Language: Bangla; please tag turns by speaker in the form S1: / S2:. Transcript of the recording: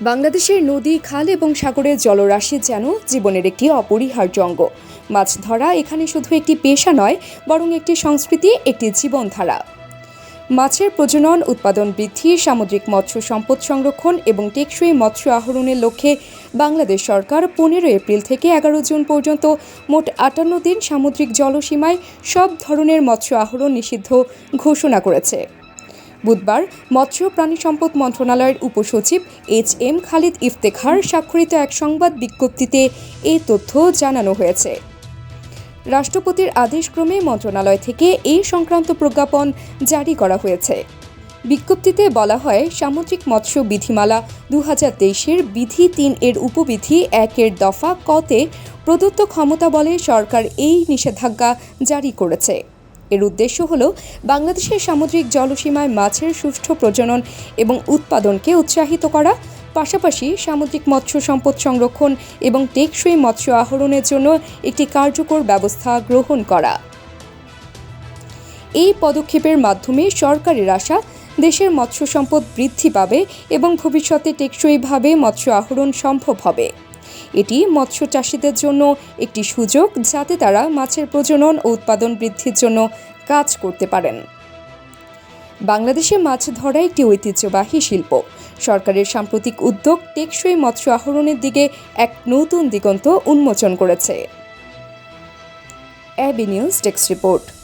S1: বাংলাদেশের নদী, খাল এবং সাগরের জলরাশি যেন জীবনের একটি অপরিহার্য অঙ্গ। মাছ ধরা এখানে শুধু একটি পেশা নয়, বরং একটি সংস্কৃতি, একটি জীবনধারা। মাছের প্রজনন, উৎপাদন বৃদ্ধি, সামুদ্রিক মৎস্য সম্পদ সংরক্ষণ এবং টেকসই মৎস্য আহরণের লক্ষ্যে বাংলাদেশ সরকার পনেরো এপ্রিল থেকে এগারো জুন পর্যন্ত মোট আটান্ন দিন সামুদ্রিক জলসীমায় সব ধরনের মৎস্য আহরণ নিষিদ্ধ ঘোষণা করেছে। বুধবার মৎস্য প্রাণী সম্পদ মন্ত্রণালয়ের উপসচিব এইচ এম খালিদ ইফতেখার স্বাক্ষরিত এক সংবাদ বিজ্ঞপ্তিতে এই তথ্য জানানো হয়েছে। রাষ্ট্রপতির আদেশক্রমে মন্ত্রণালয় থেকে এই সংক্রান্ত প্রজ্ঞাপন জারি করা হয়েছে। বিজ্ঞপ্তিতে বলা হয়, সামুদ্রিক মৎস্য বিধিমালা দু হাজার তেইশের বিধি তিন এর উপবিধি একের দফা কতে প্রদত্ত ক্ষমতা বলে সরকার এই নিষেধাজ্ঞা জারি করেছে। এর উদ্দেশ্য হল বাংলাদেশের সামুদ্রিক জলসীমায় মাছের সুষ্ঠু প্রজনন এবং উৎপাদনকে উৎসাহিত করা, পাশাপাশি সামুদ্রিক মৎস্য সম্পদ সংরক্ষণ এবং টেকসই মৎস্য আহরণের জন্য একটি কার্যকর ব্যবস্থা গ্রহণ করা। এই পদক্ষেপের মাধ্যমে সরকারের আশা, দেশের মৎস্য সম্পদ বৃদ্ধি পাবে এবং ভবিষ্যতে টেকসইভাবে মৎস্য আহরণ সম্ভব হবে। এটি মৎস্য চাষিদের জন্য একটি সুযোগ যাতে তারা মাছের প্রজনন ও উৎপাদন বৃদ্ধির জন্য কাজ করতে পারেন। বাংলাদেশে মাছ ধরা একটি ঐতিহ্যবাহী শিল্প। সরকারের সাম্প্রতিক উদ্যোগ টেকসই মৎস্য আহরণের দিকে এক নতুন দিগন্ত উন্মোচন করেছে। অ্যাবি নিউজ ডেস্ক রিপোর্ট।